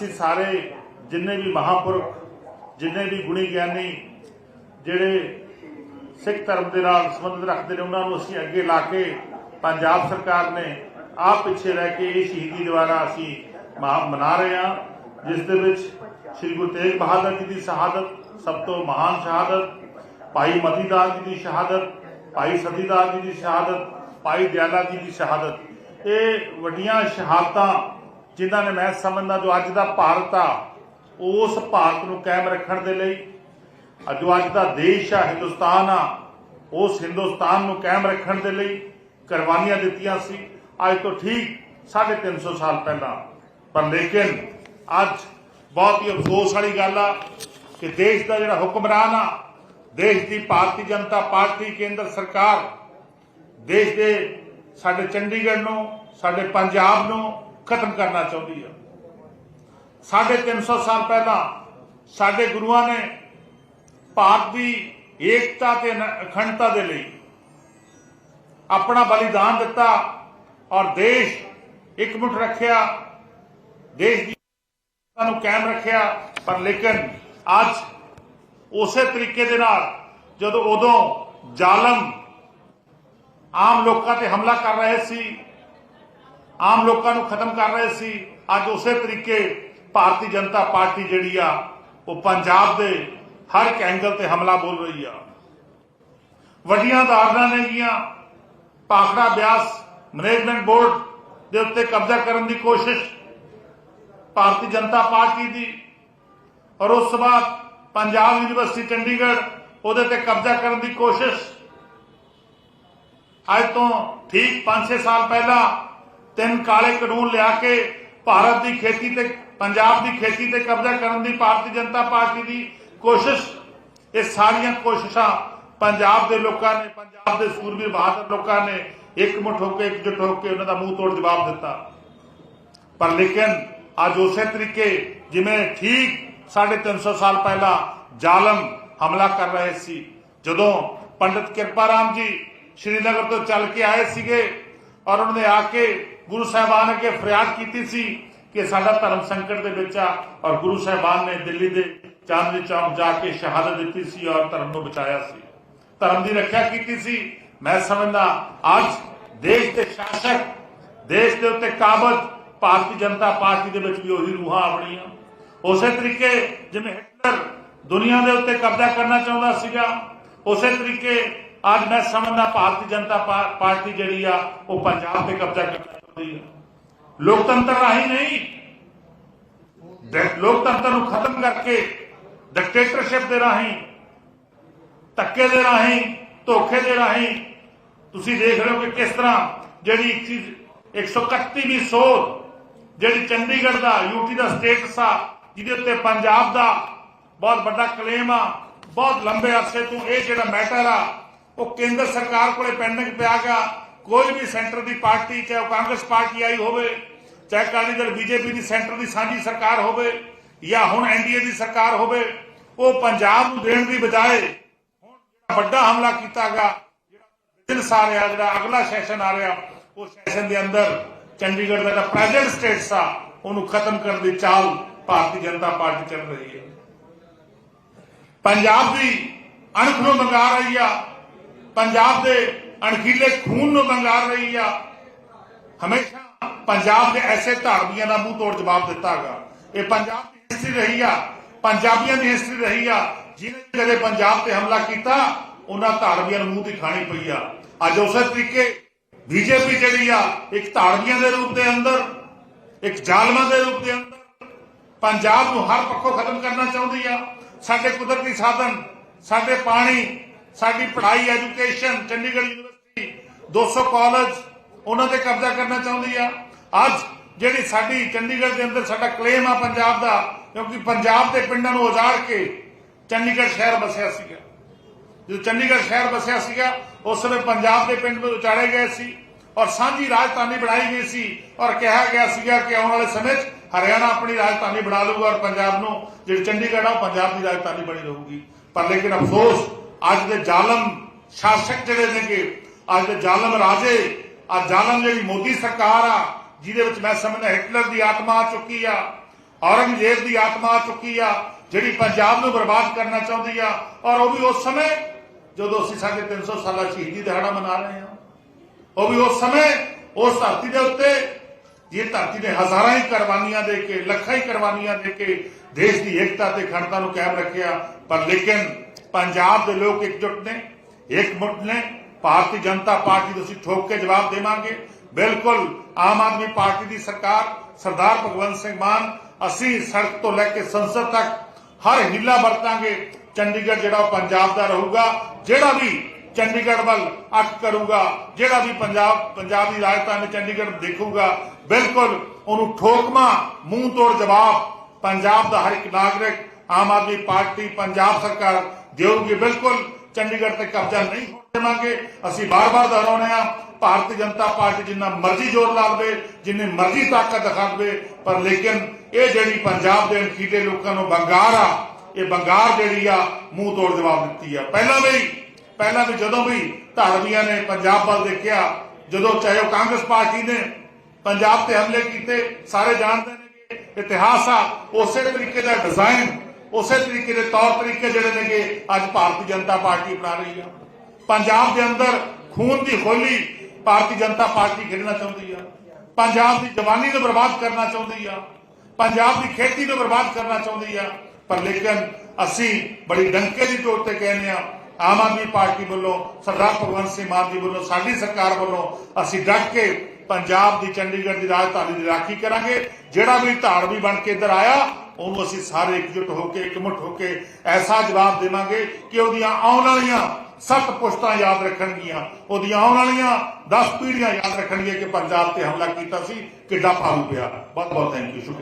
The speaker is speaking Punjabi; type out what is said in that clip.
ਅਸੀਂ ਸਾਰੇ ਜਿੰਨੇ ਵੀ ਮਹਾਪੁਰਖ, ਜਿੰਨੇ ਵੀ ਗੁਣੀ ਗਿਆਨੀ ਜਿਹੜੇ ਸਿੱਖ ਧਰਮ ਦੇ ਨਾਲ ਸੰਬੰਧ ਰੱਖਦੇ ਨੇ, ਉਹਨਾਂ ਨੂੰ ਅਸੀਂ ਅੱਗੇ ਲਾ ਕੇ ਪੰਜਾਬ ਸਰਕਾਰ ਨੇ ਆਪ ਪਿੱਛੇ ਰਹਿ ਕੇ ਇਹ ਸ਼ਹੀਦੀ ਦਿਵਾਰਾ ਅਸੀਂ ਮਹਾ- ਮਨਾ ਰਹੇ ਹਾਂ, ਜਿਸ ਦੇ ਵਿੱਚ ਸ੍ਰੀ ਗੁਰੂ ਤੇਗ ਬਹਾਦਰ ਜੀ ਦੀ ਸ਼ਹਾਦਤ, ਸਭ ਤੋਂ ਮਹਾਨ ਸ਼ਹਾਦਤ, ਭਾਈ ਮਤੀਦਾਸ ਜੀ ਦੀ ਸ਼ਹਾਦਤ, ਭਾਈ ਸਤੀਦਾਸ ਜੀ ਦੀ ਸ਼ਹਾਦਤ, ਭਾਈ ਦਿਆਲਾ ਜੀ ਦੀ ਸ਼ਹਾਦਤ। ਇਹ ਵੱਡੀਆਂ ਸ਼ਹਾਦਤਾਂ ਜਿਨ੍ਹਾਂ ਨੇ ਮੈਂ ਸਮਝਦਾ ਜੋ ਅੱਜ ਦਾ ਭਾਰਤ ਆ, ਉਸ ਭਾਰਤ ਨੂੰ ਕਾਇਮ ਰੱਖਣ ਦੇ ਲਈ ਜੋ ਅੱਜ ਦਾ ਦੇਸ਼ ਆ, ਹਿੰਦੁਸਤਾਨ ਆ, ਉਸ ਹਿੰਦੁਸਤਾਨ ਨੂੰ ਕਾਇਮ ਰੱਖਣ ਦੇ ਲਈ ਕੁਰਬਾਨੀਆਂ ਦਿੱਤੀਆਂ ਸੀ। ਅੱਜ ਤੋਂ ਠੀਕ 350 ਸਾਲ ਪਹਿਲਾਂ। ਪਰ ਲੇਕਿਨ ਅੱਜ ਬਹੁਤ ਹੀ ਅਫਸੋਸ ਵਾਲੀ ਗੱਲ ਆ ਕਿ ਦੇਸ਼ ਦਾ ਜਿਹੜਾ ਹੁਕਮਰਾਨ ਆ, ਦੇਸ਼ ਦੀ ਭਾਰਤੀ ਜਨਤਾ ਪਾਰਟੀ ਕੇਂਦਰ ਸਰਕਾਰ, ਦੇਸ਼ ਦੇ ਸਾਡੇ ਚੰਡੀਗੜ੍ਹ ਨੂੰ, ਸਾਡੇ ਪੰਜਾਬ ਨੂੰ ਖਤਮ ਕਰਨਾ ਚਾਹੁੰਦੀ ਹੈ ਸਾਢੇ 300 ਸਾਲ ਪਹਿਲਾਂ ਸਾਡੇ ਗੁਰੂਆਂ ਨੇ ਭਾਰਤ ਦੀ ਏਕਤਾ ਤੇ ਅਖੰਡਤਾ ਦੇ ਲਈ ਆਪਣਾ ਬਲੀਦਾਨ ਦਿੱਤਾ ਔਰ ਦੇਸ਼ ਇਕਮੁੱਠ ਰੱਖਿਆ। ਦੇਸ਼ ਦੀ ਨੂੰ ਕਾਇਮ ਰੱਖਿਆ। ਪਰ ਲੇਕਿਨ ਅੱਜ ਉਸੇ ਤਰੀਕੇ ਦੇ ਨਾਲ ਜਦੋਂ ਉਦੋਂ ਜ਼ਾਲਮ ਆਮ ਲੋਕਾਂ ਤੇ ਹਮਲਾ ਕਰ ਰਹੇ ਸੀ ਆਮ ਲੋਕਾਂ ਨੂੰ ਖਤਮ ਕਰ ਰਹੇ ਸੀ। ਅੱਜ ਉਸੇ ਤਰੀਕੇ ਭਾਰਤੀ ਜਨਤਾ ਪਾਰਟੀ ਜਿਹੜੀ ਆ, ਉਹ ਪੰਜਾਬ ਦੇ ਹਰ ਇੱਕ ਐਂਗਲ ਤੇ ਹਮਲਾ ਬੋਲ ਰਹੀ ਆ। ਵੱਡੀਆਂ ਧਾਰਨਾ ਨੇਗੀਆਂ ਪਾਖੜਾ ਬਿਆਸ ਮੈਨੇਜਮੈਂਟ ਬੋਰਡ ਦੇ ਉੱਤੇ ਕਬਜ਼ਾ ਕਰਨ ਦੀ ਕੋਸ਼ਿਸ਼ ਭਾਰਤੀ ਜਨਤਾ ਪਾਰਟੀ ਦੀ। ਔਰ ਉਸ ਤੋਂ ਬਾਅਦ ਪੰਜਾਬ ਯੂਨੀਵਰਸਿਟੀ ਚੰਡੀਗੜ੍ਹ, ਉਹਦੇ ਤੇ ਕਬਜ਼ਾ ਕਰਨ ਦੀ ਕੋਸ਼ਿਸ਼। ਅੱਜ ਤੋਂ ਠੀਕ 5-6 ਸਾਲ ਪਹਿਲਾਂ ਤਿੰਨ ਕਾਲੇ ਕਾਨੂੰਨ ਲਿਆ ਕੇ ਭਾਰਤ ਦੀ ਖੇਤੀ ਤੇ, ਪੰਜਾਬ ਦੀ ਖੇਤੀ ਤੇ ਕਬਜ਼ਾ ਕਰਨ ਦੀ ਭਾਰਤੀ ਜਨਤਾ ਪਾਰਟੀ ਦੀ ਕੋਸ਼ਿਸ਼, ਇਹ ਸਾਰੀਆਂ ਕੋਸ਼ਿਸ਼ਾਂ ਪੰਜਾਬ ਦੇ ਲੋਕਾਂ ਨੇ, ਪੰਜਾਬ ਦੇ ਸੂਰਬੀਰ ਬਹਾਦਰ ਲੋਕਾਂ ਨੇ ਇਕਮੁੱਠ ਹੋ ਕੇ ਇਕਜੁੱਟ ਹੋ ਕੇ ਉਹਨਾਂ ਦਾ ਮੂੰਹ ਤੋੜ ਜਵਾਬ ਦਿੱਤਾ। ਪਰ ਲੇਕਿਨ ਅੱਜ ਉਸੇ ਤਰੀਕੇ ਜਿਵੇਂ ਠੀਕ 350 ਸਾਲ ਪਹਿਲਾਂ ਜ਼ਾਲਮ ਹਮਲਾ ਕਰ ਰਹੇ ਸੀ, ਜਦੋਂ ਪੰਡਿਤ ਕਿਰਪਾ ਰਾਮ ਜੀ ਸ਼੍ਰੀਨਗਰ ਤੋਂ ਚੱਲ ਕੇ ਆਏ ਸੀਗੇ ਔਰ ਉਹਨਾਂ ਨੇ ਆ ਕੇ ਗੁਰੂ ਸਾਹਿਬਾਨ ਅੱਗੇ ਫਰਿਆਦ ਕੀਤੀ ਸੀ ਕਿ ਸਾਡਾ ਧਰਮ ਸੰਕਟ ਦੇ ਵਿੱਚ ਆ ਔਰ ਗੁਰੂ ਸਾਹਿਬਾਨ ਨੇ ਦਿੱਲੀ ਦੇ ਚਾਂਦਨੀ ਚੌਕ ਜਾ ਕੇ ਸ਼ਹਾਦਤ ਦਿੱਤੀ ਸੀ ਔਰ ਧਰਮ ਨੂੰ ਬਚਾਇਆ ਸੀ। ਧਰਮ ਦੀ ਰੱਖਿਆ ਕੀਤੀ ਸੀ। ਮੈਂ ਸਮਝਦਾ ਅੱਜ ਦੇਸ਼ ਦੇ ਸ਼ਾਸਕ, ਦੇਸ਼ ਦੇ ਉੱਤੇ ਕਾਬਜ ਭਾਰਤੀ ਜਨਤਾ ਪਾਰਟੀ ਦੇ ਵਿੱਚ ਵੀ ਉਹੀ ਰੂਹਾਂ ਆਪਣੀਆਂ। ਉਸੇ ਤਰੀਕੇ ਜਿਵੇਂ ਹਿਟਲਰ ਦੁਨੀਆ ਦੇ ਉੱਤੇ ਕਬਜ਼ਾ ਕਰਨਾ ਚਾਹੁੰਦਾ ਸੀਗਾ, ਉਸੇ ਤਰੀਕੇ ਅੱਜ ਮੈਂ ਸਮਝਦਾ ਭਾਰਤੀ ਜਨਤਾ ਪਾਰਟੀ ਜਿਹੜੀ ਆ, ਉਹ ਪੰਜਾਬ ਤੇ ਕਬਜ਼ਾ ਕਰਨਾ ਚਾਹੁੰਦੀ ਹੈ ਲੋਕਤੰਤਰ ਰਾਹੀਂ ਨਹੀਂ। ਲੋਕਤੰਤਰ ਨੂੰ ਖਤਮ ਕਰਕੇ ਡਿਕਟੇਟਰਸ਼ਿਪ ਦੇ ਰਾਹੀਂ, ਧੱਕੇ ਦੇ ਰਾਹੀਂ, ਧੋਖੇ ਦੇ ਰਾਹੀਂ ਤੁਸੀਂ ਦੇਖ ਰਹੇ ਹੋ ਕਿ ਕਿਸ ਤਰ੍ਹਾਂ ਜਿਹੜੀ ਇੱਕ ਚੀਜ਼ 131ਵੀਂ ਸੋਧ ਜਿਹੜੀ ਚੰਡੀਗੜ੍ਹ ਦਾ ਯੂਟੀ ਦਾ ਸਟੇਟਸ ਆ ਜਿਹਦੇ ਉੱਤੇ ਪੰਜਾਬ ਦਾ ਬਹੁਤ ਵੱਡਾ ਕਲੇਮ ਆ, ਬਹੁਤ ਲੰਬੇ ਅਰਸੇ ਤੋਂ ਇਹ ਜਿਹੜਾ ਮੈਟਰ ਆ ਉਹ ਕੇਂਦਰ ਸਰਕਾਰ ਕੋਲੇ ਪੈਂਡਿੰਗ ਪਿਆਗਾ ਕੋਈ ਵੀ ਸੈਂਟਰ ਦੀ ਪਾਰਟੀ, ਚਾਹੇ ਕਾਂਗਰਸ ਪਾਰਟੀ ਆਈ ਹੋਵੇ, ਚਾਹੇ ਅਕਾਲੀ ਦਲ, ਬੀਜੇਪੀ ਦੀ ਸੈਂਟਰ ਦੀ ਸਾਂਝੀ ਸਰਕਾਰ ਹੋਵੇ, ਜਾਂ ਹੁਣ ਐਨਡੀਏ ਦੀ ਸਰਕਾਰ ਹੋਵੇ, ਉਹ ਪੰਜਾਬ ਨੂੰ ਦੇਣ ਦੀ ਬਜਾਏ ਹੁਣ ਜਿਹੜਾ ਵੱਡਾ ਹਮਲਾ ਕੀਤਾਗਾ ਬਿਜਨਸ ਆ ਰਿਹਾ, ਜਿਹੜਾ ਅਗਲਾ ਸੈਸ਼ਨ ਆ ਰਿਹਾ, ਉਹ ਸੈਸ਼ਨ ਦੇ ਅੰਦਰ ਚੰਡੀਗੜ੍ਹ ਦਾ ਜਿਹੜਾ ਪ੍ਰੈਜ਼ੈਂਟ ਸਟੇਟਸ ਆ ਉਹਨੂੰ ਖਤਮ ਕਰਨ ਦੀ ਚਾਲ ਭਾਰਤੀ ਜਨਤਾ ਪਾਰਟੀ ਚੱਲ ਰਹੀ ਹੈ। ਪੰਜਾਬ ਦੀ ਅਣਖ ਨੂੰ ਮੰਗਾ ਰਹੀ ਆ ਪੰਜਾਬ ਦੇ ਅਣਖੀਲੇ ਖੂਨ ਨੂੰ ਮੰਗਾ ਰਹੀ ਆ। ਹਮੇਸ਼ਾ ਪੰਜਾਬ ਦੇ ਐਸੇ ਧਾਰਮੀਆਂ ਦਾ ਮੂੰਹ ਤੋੜ ਜਵਾਬ ਦਿੱਤਾਗਾ ਇਹ ਪੰਜਾਬ ਦੀ ਹਿਸਟਰੀ ਰਹੀ ਆ, ਪੰਜਾਬੀਆਂ ਦੀ ਹਿਸਟਰੀ ਰਹੀ ਆ। ਜਿਹਨੇ ਕਦੇ ਪੰਜਾਬ ਤੇ ਹਮਲਾ ਕੀਤਾ, ਉਹਨਾਂ ਧਾਰਮੀਆਂ ਨੂੰ ਮੂੰਹ ਦੀ ਖਾਣੀ ਪਈ ਆ। ਅੱਜ ਉਸੇ ਤਰੀਕੇ ਬੀਜੇਪੀ ਜਿਹੜੀ ਆ, ਇੱਕ ਧਾਰਮੀਆਂ ਦੇ ਰੂਪ ਦੇ ਅੰਦਰ, ਇੱਕ ਜ਼ਾਲਮਾਂ ਦੇ ਰੂਪ ਦੇ ਅੰਦਰ, ਪੰਜਾਬ ਨੂੰ ਹਰ ਪੱਖੋਂ ਖਤਮ ਕਰਨਾ ਚਾਹੁੰਦੀ ਆ। ਸਾਡੇ ਕੁਦਰਤੀ ਸਾਧਨ, ਸਾਡੇ ਪਾਣੀ ਸਾਡੀ ਪੜ੍ਹਾਈ, ਐਜੂਕੇਸ਼ਨ, ਚੰਡੀਗੜ੍ਹ ਯੂਨੀਵਰਸਿਟੀ 200 ਕਾਲਜ, ਉਹਨਾਂ ਤੇ ਕਬਜ਼ਾ ਕਰਨਾ ਚਾਹੁੰਦੀ ਆ। ਅੱਜ ਜਿਹੜੀ ਸਾਡੀ ਚੰਡੀਗੜ੍ਹ ਦੇ ਅੰਦਰ ਸਾਡਾ ਕਲੇਮ ਆ ਪੰਜਾਬ ਦਾ, ਕਿਉਂਕਿ ਪੰਜਾਬ ਦੇ ਪਿੰਡਾਂ ਨੂੰ ਉਜਾੜ ਕੇ ਚੰਡੀਗੜ੍ਹ ਸ਼ਹਿਰ ਵਸਿਆ ਸੀਗਾ। ਜਦੋਂ ਚੰਡੀਗੜ੍ਹ ਸ਼ਹਿਰ ਵਸਿਆ ਸੀਗਾ, ਉਸ ਸਮੇਂ ਪੰਜਾਬ ਦੇ ਪਿੰਡ ਵਿੱਚ ਉਚਾੜੇ ਗਏ ਸੀ ਔਰ ਸਾਂਝੀ ਰਾਜਧਾਨੀ ਬਣਾਈ ਗਈ ਸੀ ਔਰ ਕਿਹਾ ਗਿਆ ਸੀਗਾ ਕਿ ਆਉਣ ਵਾਲੇ ਸਮੇਂ 'ਚ ਹਰਿਆਣਾ ਆਪਣੀ ਰਾਜਧਾਨੀ ਬਣਾ ਲਊਗਾ ਔਰ ਪੰਜਾਬ ਨੂੰ, ਜਿਹੜੀ ਚੰਡੀਗੜ੍ਹ ਆ, ਉਹ ਪੰਜਾਬ ਦੀ ਰਾਜਧਾਨੀ ਬਣੀ ਰਹੂਗੀ। ਪਰ ਲੇਕਿਨ ਅਫਸੋਸ ਅੱਜ ਦੇ ਜ਼ਾਲਮ ਸ਼ਾਸਕ ਜਿਹੜੇ ਨੇਗੇ, ਅੱਜ ਦੇ ਜ਼ਾਲਮ ਰਾਜੇ ਆ ਜ਼ਾਲਮ ਜਿਹੜੀ ਮੋਦੀ ਸਰਕਾਰ ਆ, ਜਿਹਦੇ ਵਿੱਚ ਮੈਂ ਸਮਝਦਾ ਹਿਟਲਰ ਦੀ ਆਤਮਾ ਆ ਚੁੱਕੀ ਆ, ਔਰੰਗਜ਼ੇਬ ਦੀ ਆਤਮਾ ਆ ਚੁੱਕੀ ਆ, ਜਿਹੜੀ ਪੰਜਾਬ ਨੂੰ ਬਰਬਾਦ ਕਰਨਾ ਚਾਹੁੰਦੀ ਆ, ਔਰ ਉਹ ਵੀ ਉਸ ਸਮੇਂ, ਜਦੋਂ ਅਸੀਂ ਸਾਡੇ 300 ਸਾਲਾ ਸ਼ਹੀਦੀ ਦਿਹਾੜਾ ਮਨਾ ਰਹੇ ਹਾਂ, ਉਹ ਵੀ ਉਸ ਸਮੇਂ, ਉਸ ਧਰਤੀ ਦੇ ਉੱਤੇ, ਇਹ ਧਰਤੀ ਨੇ ਹਜ਼ਾਰਾਂ ਹੀ ਕੁਰਬਾਨੀਆਂ ਦੇ ਕੇ, ਲੱਖਾਂ ਹੀ ਕੁਰਬਾਨੀਆਂ ਦੇ ਕੇ ਦੇਸ਼ ਦੀ ਏਕਤਾ ਤੇ ਅਖੰਡਤਾ ਨੂੰ ਕਾਇਮ ਰੱਖਿਆ, ਪਰ ਲੇਕਿਨ ਪੰਜਾਬ ਦੇ ਲੋਕ ਇਕਜੁੱਟ ਨੇ ਇਕਮੁੱਠ ਨੇ, ਭਾਰਤੀ ਜਨਤਾ ਪਾਰਟੀ ਨੂੰ ਅਸੀਂ ਠੋਕ ਕੇ ਜਵਾਬ ਦੇਵਾਂਗੇ। ਬਿਲਕੁਲ ਆਮ ਆਦਮੀ ਪਾਰਟੀ ਦੀ ਸਰਕਾਰ, ਸਰਦਾਰ ਭਗਵੰਤ ਸਿੰਘ ਮਾਨ, ਅਸੀਂ ਸੜਕ ਤੋਂ ਲੈ ਕੇ ਸੰਸਦ ਤੱਕ ਹਰ ਹਿੱਲਾ ਵਰਤਾਂਗੇ। ਚੰਡੀਗੜ੍ਹ ਜਿਹੜਾ ਉਹ ਪੰਜਾਬ ਦਾ ਰਹੂਗਾ, ਜਿਹੜਾ ਵੀ ਚੰਡੀਗੜ੍ਹ ਵੱਲ ਅੱਖ ਕਰੂਗਾ, ਜਿਹੜਾ ਵੀ ਪੰਜਾਬ ਪੰਜਾਬ ਦੀ ਰਾਜਧਾਨੀ ਚੰਡੀਗੜ੍ਹ ਦੇਖੂਗਾ, ਬਿਲਕੁਲ ਉਹਨੂੰ ਠੋਕਮਾ ਮੂੰਹ ਤੋੜ ਜਵਾਬ। ਪੰਜਾਬ ਦਾ ਹਰ ਇੱਕ ਨਾਗਰਿਕ, ਆਮ ਆਦਮੀ ਪਾਰਟੀ, ਪੰਜਾਬ ਸਰਕਾਰ ਦੇਊਗੀ ਬਿਲਕੁਲ ਚੰਡੀਗੜ੍ਹ ਤੇ ਕਬਜ਼ਾ ਨਹੀਂ ਹੋਣ ਦੇਵਾਂਗੇ ਅਸੀਂ ਬਾਰ-ਬਾਰ ਦੁਹਰਾਉਂਦੇ ਆ ਭਾਰਤੀ ਜਨਤਾ ਪਾਰਟੀ ਜਿੰਨਾ ਮਰਜ਼ੀ ਜ਼ੋਰ ਲਾ ਲਵੇ ਜਿੰਨੀ ਮਰਜ਼ੀ ਤਾਕਤ ਦਿਖਾ ਦੇਵੇ, ਪਰ ਲੇਕਿਨ ਇਹ ਜਿਹੜੀ ਪੰਜਾਬ ਦੇ ਅਣਖੀਲੇ ਲੋਕਾਂ ਨੂੰ ਬੰਗਾਰ ਆ, ਇਹ ਬੰਗਾਰ ਜਿਹੜੀ ਆ, ਮੂੰਹ ਤੋੜ ਜਵਾਬ ਦਿੱਤੀ ਆ। ਪਹਿਲਾਂ ਵੀ ਪਹਿਲਾਂ ਵੀ ਜਦੋਂ ਵੀ ਧਾਰਮੀਆਂ ਨੇ ਪੰਜਾਬ ਵੱਲ ਦੇਖਿਆ, ਜਦੋਂ ਚਾਹੇ ਉਹ ਕਾਂਗਰਸ ਪਾਰਟੀ ਨੇ ਪੰਜਾਬ ਤੇ ਹਮਲੇ ਕੀਤੇ, ਸਾਰੇ ਜਾਣਦੇ ਨੇ ਇਤਿਹਾਸ ਆ, ਉਸੇ ਤਰੀਕੇ ਦਾ ਡਿਜ਼ਾਈਨ ਉਸੇ ਤਰੀਕੇ ਦੇ ਤੌਰ ਤਰੀਕੇ ਜਿਹੜੇ ਨੇਗੇ ਅੱਜ ਭਾਰਤੀ ਜਨਤਾ ਪਾਰਟੀ ਅਪਣਾ ਰਹੀ ਆ। ਪੰਜਾਬ ਦੇ ਅੰਦਰ ਖੂਨ ਦੀ ਹੋਲੀ ਭਾਰਤੀ ਜਨਤਾ ਪਾਰਟੀ ਖੇਡਣਾ ਚਾਹੁੰਦੀ ਆ। ਪੰਜਾਬ ਦੀ ਜਵਾਨੀ ਨੂੰ ਬਰਬਾਦ ਕਰਨਾ ਚਾਹੁੰਦੀ ਆ। ਪੰਜਾਬ ਦੀ ਖੇਤੀ ਨੂੰ ਬਰਬਾਦ ਕਰਨਾ ਚਾਹੁੰਦੀ ਆ। ਪਰ ਲੇਕਿਨ ਅਸੀਂ ਬੜੀ ਡੰਕੇ ਦੀ ਚੋਟ ਤੇ ਕਹਿੰਦੇ ਆ, ਆਮ ਆਦਮੀ ਪਾਰਟੀ ਵੱਲੋਂ, ਸਰਦਾਰ ਭਗਵੰਤ ਸਿੰਘ ਮਾਨ ਜੀ ਵੱਲੋਂ, ਸਾਡੀ ਸਰਕਾਰ ਵੱਲੋਂ ਅਸੀਂ ਡਟ ਕੇ ਪੰਜਾਬ ਦੀ ਚੰਡੀਗੜ੍ਹ ਦੀ ਰਾਜਧਾਨੀ ਦੀ ਰਾਖੀ ਕਰਾਂਗੇ। ਜਿਹੜਾ ਵੀ ਧਾੜਵੀ ਬਣ ਕੇ ਇੱਧਰ ਆਇਆ ਉਹਨੂੰ ਅਸੀਂ ਸਾਰੇ ਇਕਜੁੱਟ ਹੋ ਕੇ, ਇਕਮੁੱਠ ਹੋ ਕੇ ਐਸਾ ਜਵਾਬ ਦੇਵਾਂਗੇ ਕਿ ਉਹਦੀਆਂ ਆਉਣ ਵਾਲੀਆਂ ਸੱਤ ਪੁਸ਼ਤਾਂ ਯਾਦ ਰੱਖਣਗੀਆਂ। ਉਹਦੀਆਂ ਆਉਣ ਵਾਲੀਆਂ 10 ਪੀੜ੍ਹੀਆਂ ਯਾਦ ਰੱਖਣਗੀਆਂ ਕਿ ਪੰਜਾਬ ਤੇ ਹਮਲਾ ਕੀਤਾ ਸੀ, ਕਿੱਡਾ ਭਾਰੂ ਪਿਆ ਬਹੁਤ ਬਹੁਤ ਥੈਂਕ ਯੂ ਸ਼ੁਕਰੀਆ।